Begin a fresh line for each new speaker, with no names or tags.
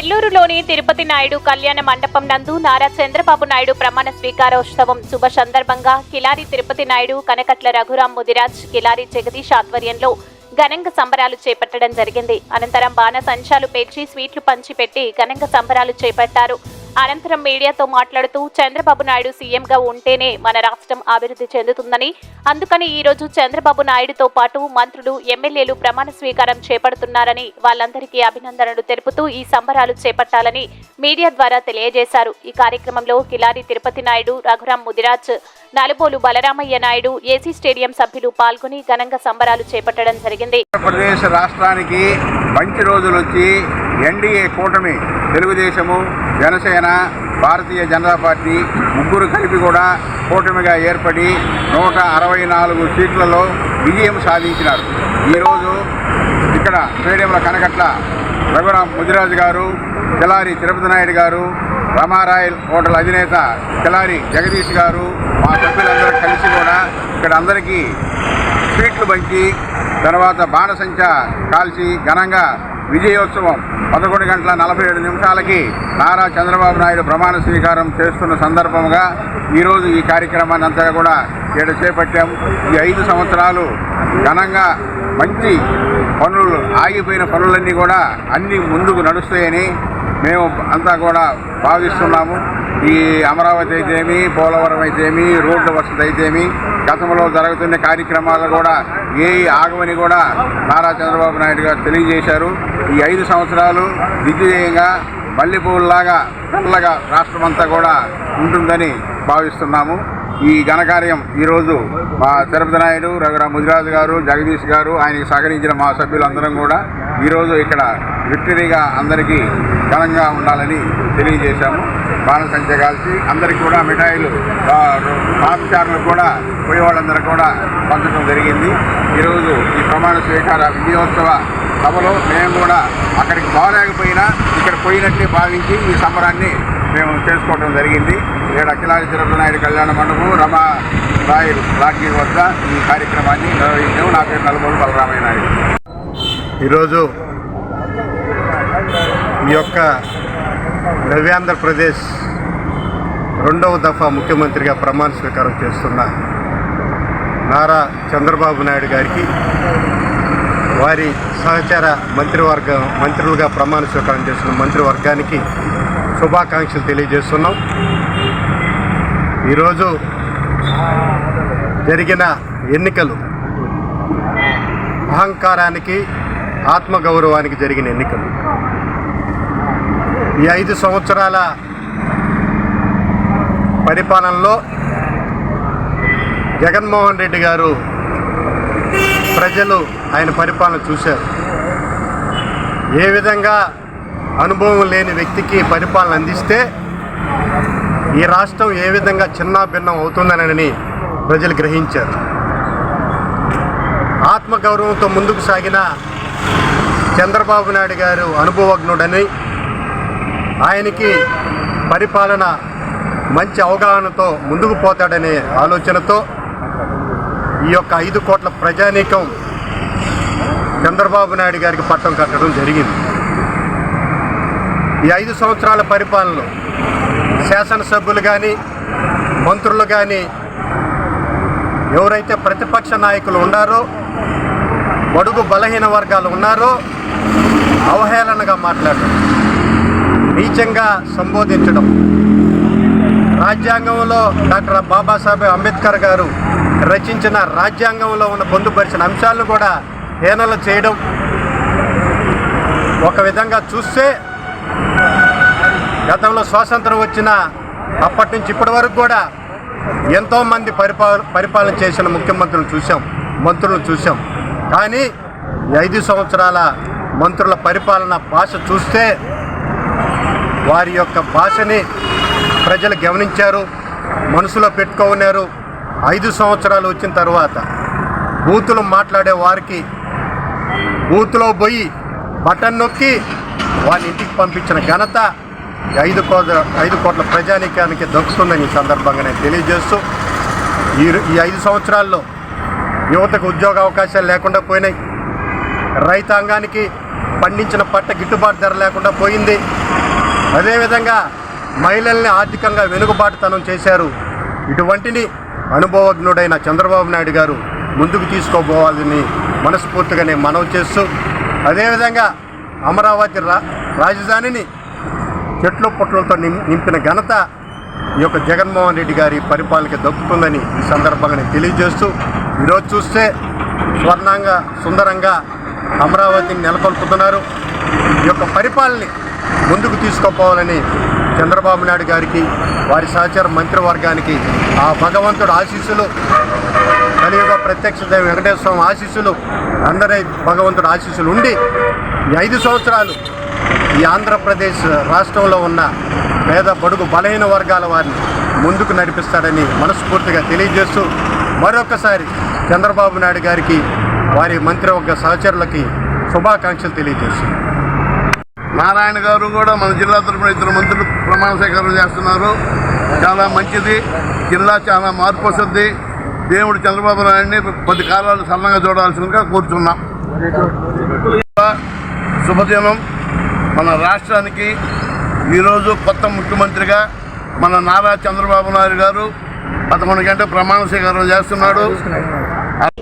నెల్లూరులోని తిరుపతి నాయుడు కళ్యాణ మండపం నందు నారా చంద్రబాబు నాయుడు ప్రమాణ స్వీకారోత్సవం. శుభ సందర్భంగా కిలారి తిరుపతి నాయుడు కనకట్ల రఘురాం ముదిరాజ్ కిలారి జగదీష్ ఆధ్వర్యంలో ఘనంగా సంబరాలు చేపట్టడం జరిగింది. అనంతరం బాణ సంచాలు పేర్చి స్వీట్లు పంచిపెట్టి ఘనంగా సంబరాలు చేపట్టారు. అనంతరం మీడియాతో మాట్లాడుతూ చంద్రబాబు నాయుడు సీఎంగా ఉంటేనే మన రాష్ట్రం అభివృద్ధి చెందుతుందని. అందుకని ఈరోజు చంద్రబాబు నాయుడుతో పాటు మంత్రులు ఎమ్మెల్యేలు ప్రమాణ స్వీకారం చేపడుతున్నారని వాళ్ళందరికీ అభినందనలు తెలుపుతూ ఈ సంబరాలు చేపట్టాలని మీడియా ద్వారా తెలియజేశారు. ఈ కార్యక్రమంలో కిలారి తిరుపతి నాయుడు రఘురాం ముదిరాజ్ నలుబోలు బలరామయ్య నాయుడు ఏసీ స్టేడియం సభ్యులు పాల్గొని ఘనంగా సంబరాలు చేపట్టడం జరిగింది.
ఆంధ్రప్రదేశ్ రాష్ట్రానికి మంచి రోజులు వచ్చి ఎన్డీఏ కూటమి తెలుగుదేశము జనసేన భారతీయ జనతా పార్టీ ముగ్గురు కలిపి కూడా కూటమిగా ఏర్పడి నూట అరవై నాలుగు సీట్లలో విజయం సాధించినారు. ఈరోజు ఇక్కడ స్టేడియంలో కనకట్ల రఘురాం ముదిరాజు గారు కిలారి తిరుపతి నాయుడు గారు రమారాయల్ హోటల్ అధినేత కిలారి జగదీష్ గారు మా సభ్యులందరూ కలిసి కూడా ఇక్కడ అందరికీ స్వీట్లు పంచి తర్వాత బాణసంచ కాల్చి ఘనంగా విజయోత్సవం పదకొండు గంటల నలభై ఏడు నిమిషాలకి నారా చంద్రబాబు నాయుడు ప్రమాణ స్వీకారం చేస్తున్న సందర్భంగా ఈరోజు ఈ కార్యక్రమాన్ని అంతా కూడా ఏడు చేపట్టాం. ఈ ఐదు సంవత్సరాలు ఘనంగా మంచి పనులు ఆగిపోయిన పనులన్నీ కూడా అన్నీ ముందుకు నడుస్తాయని మేము అంతా కూడా భావిస్తున్నాము. ఈ అమరావతి అయితేమి పోలవరం అయితేమి రోడ్ల వసతి అయితేమి గతంలో జరుగుతున్న కార్యక్రమాలు కూడా ఏ ఆగమని కూడా నారా చంద్రబాబు నాయుడు గారు తెలియజేశారు. ఈ ఐదు సంవత్సరాలు దిగ్విజయంగా మల్లెపూలలాగా చల్లగా రాష్ట్రమంతా కూడా ఉంటుందని భావిస్తున్నాము. ఈ ఘనకార్యం ఈరోజు మా తిరుపతి నాయుడు రఘురాం ముదిరాజు గారు జగదీష్ గారు ఆయనకి సహకరించిన మా సభ్యులందరం కూడా ఈరోజు ఇక్కడ విక్టరీగా అందరికీ ఘనంగా ఉండాలని తెలియజేశాము. బాణసంచ కాల్చి అందరికీ కూడా మిఠాయిలు పాపచారులు కూడా పోయే వాళ్ళందరూ కూడా పంచడం జరిగింది. ఈరోజు ఈ ప్రమాణ స్వీకార విజయోత్సవ సభలో మేము కూడా అక్కడికి బాగాలేకపోయినా ఇక్కడ పోయినట్టే భావించి ఈ సంబరాన్ని మేము చేసుకోవడం జరిగింది. ఇక్కడ అఖిలారి తిరుపతి నాయుడు కళ్యాణ మండపం రమా రాయల్ లాడ్జీ వద్ద ఈ కార్యక్రమాన్ని నిర్వహించాము నా పేరు నలుగురు బలరామయ్య నాయుడు.
ఈరోజు ఈ యొక్క నవ్యాంధ్రప్రదేశ్ రెండవ దఫా ముఖ్యమంత్రిగా ప్రమాణ స్వీకారం చేస్తున్న నారా చంద్రబాబు నాయుడు గారికి వారి సహచార మంత్రివర్గం మంత్రులుగా ప్రమాణ స్వీకారం చేస్తున్న మంత్రివర్గానికి శుభాకాంక్షలు తెలియజేస్తున్నాం. ఈరోజు జరిగిన ఎన్నికలు అహంకారానికి ఆత్మగౌరవానికి జరిగిన ఎన్నికలు. ఈ ఐదు సంవత్సరాల పరిపాలనలో జగన్మోహన్ రెడ్డి గారు ప్రజలు ఆయన పరిపాలన చూశారు. ఏ విధంగా అనుభవం లేని వ్యక్తికి పరిపాలన అందిస్తే ఈ రాష్ట్రం ఏ విధంగా చిన్న భిన్నం అవుతుందనని ప్రజలు గ్రహించారు. ఆత్మగౌరవంతో ముందుకు సాగిన చంద్రబాబు నాయుడు గారు అనుభవజ్ఞుడని ఆయనకి పరిపాలన మంచి అవగాహనతో ముందుకు పోతాడనే ఆలోచనతో ఈ యొక్క ఐదు కోట్ల ప్రజానీకం చంద్రబాబు నాయుడు గారికి పట్టం కట్టడం జరిగింది. ఈ ఐదు సంవత్సరాల పరిపాలనలో శాసనసభ్యులు కానీ మంత్రులు కానీ ఎవరైతే ప్రతిపక్ష నాయకులు ఉన్నారో బడుగు బలహీన వర్గాలు ఉన్నారో అవహేళనగా మాట్లాడడం. నీచంగా సంబోధించడం. రాజ్యాంగంలో డాక్టర్ బాబాసాహెబ్ అంబేద్కర్ గారు రచించిన రాజ్యాంగంలో ఉన్న పొందుపరిచిన అంశాలను కూడా హేనలు చేయడం. ఒక విధంగా చూస్తే గతంలో స్వాతంత్రం వచ్చిన అప్పటి నుంచి ఇప్పటి వరకు కూడా ఎంతోమంది పరిపాల పరిపాలన చేసిన ముఖ్యమంత్రులు చూసాం మంత్రులను చూసాం కానీ ఐదు సంవత్సరాల మంత్రుల పరిపాలన భాష చూస్తే వారి యొక్క భాషని ప్రజలు గమనించారు మనసులో పెట్టుకున్నారు. ఐదు సంవత్సరాలు వచ్చిన తర్వాత బూతులు మాట్లాడే వారికి బూత్లో పోయి బటన్ నొక్కి వారి ఇంటికి పంపించిన ఘనత ఐదు కోట్ల ఐదు కోట్ల ప్రజానీకానికి దక్కుతుందని ఈ సందర్భంగా నేను తెలియజేస్తూ ఈ ఈ ఐదు సంవత్సరాల్లో యువతకు ఉద్యోగ అవకాశాలు లేకుండా పోయినాయి. రైతాంగానికి పండించిన పంట గిట్టుబాటు ధర లేకుండా పోయింది. అదేవిధంగా మహిళల్ని ఆర్థికంగా వెనుకబాటుతనం చేశారు. ఇటువంటిని అనుభవజ్ఞుడైన చంద్రబాబు నాయుడు గారు ముందుకు తీసుకోబోవాలని మనస్ఫూర్తిగా నేను మనవి చేస్తూ అదేవిధంగా అమరావతి రా రాజధానిని చెట్లు పుట్లతో నిం- నింపిన ఘనత ఈ యొక్క జగన్మోహన్ రెడ్డి గారి పరిపాలనకి దక్కుతుందని ఈ సందర్భంగా నేను తెలియజేస్తూ ఈరోజు చూస్తే స్వర్ణంగా సుందరంగా అమరావతిని నెలకొల్పుతున్నారు. ఈ యొక్క పరిపాలన ముందుకు తీసుకుపోవాలని చంద్రబాబు నాయుడు గారికి వారి సహచార మంత్రివర్గానికి ఆ భగవంతుడు ఆశీస్సులు కలియుగ ప్రత్యక్ష దైవ వెంకటేశ్వర స్వామి ఆశీస్సులు అందరి భగవంతుడు ఆశీస్సులు ఉండి ఐదు సంవత్సరాలు ఈ ఆంధ్రప్రదేశ్ రాష్ట్రంలో ఉన్న పేద బడుగు బలహీన వర్గాల వారిని ముందుకు నడిపిస్తాడని మనస్ఫూర్తిగా తెలియజేస్తూ మరొకసారి చంద్రబాబు నాయుడు గారికి వారి మంత్రివర్గ సహచరులకి శుభాకాంక్షలు తెలియజేస్తుంది
నారాయణ గారు కూడా మన జిల్లా తరఫున ఇద్దరు మంత్రులు ప్రమాణ స్వీకారం చేస్తున్నారు. చాలా మంచిది. జిల్లా చాలా మార్పు వస్తుంది. దేవుడు చంద్రబాబు నాయుడిని పది కాలాలు సన్నగా చూడాల్సిందిగా కోరుతున్నాం శుభదినం. మన రాష్ట్రానికి ఈరోజు కొత్త ముఖ్యమంత్రిగా మన నారా చంద్రబాబు నాయుడు గారు పదకొండు గంటల ప్రమాణ స్వీకారం చేస్తున్నాడు.